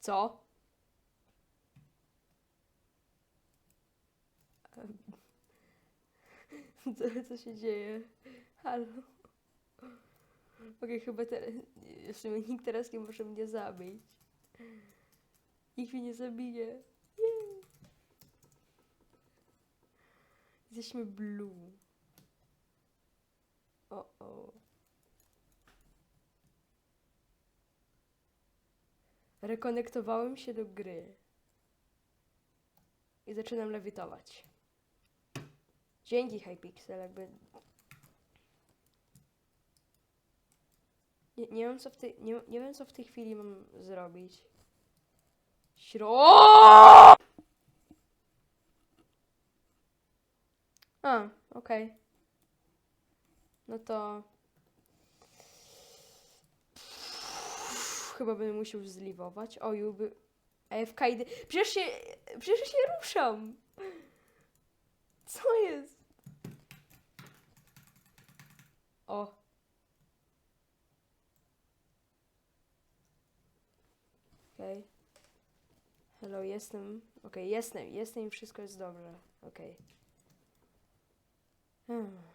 Co? Co, co się dzieje? Halo? Okej, chyba teraz... W nikt teraz nie może mnie zabić. Nikt mnie nie zabije. Jej. Jesteśmy blue. O, o. Rekonektowałem się do gry. I zaczynam lewitować. Dzięki Hypixel, jakby... Nie, nie wiem co w tej... Nie, nie wiem co w tej chwili mam zrobić. Śro... A, okej. No to... Chyba będę musiał zliwować. O, juby... AFK idę... Przecież się... Przecież się ruszam! Co jest? O. Okej. Hello, jestem. Okej, jestem, jestem i wszystko jest dobrze. Okej. Hmm.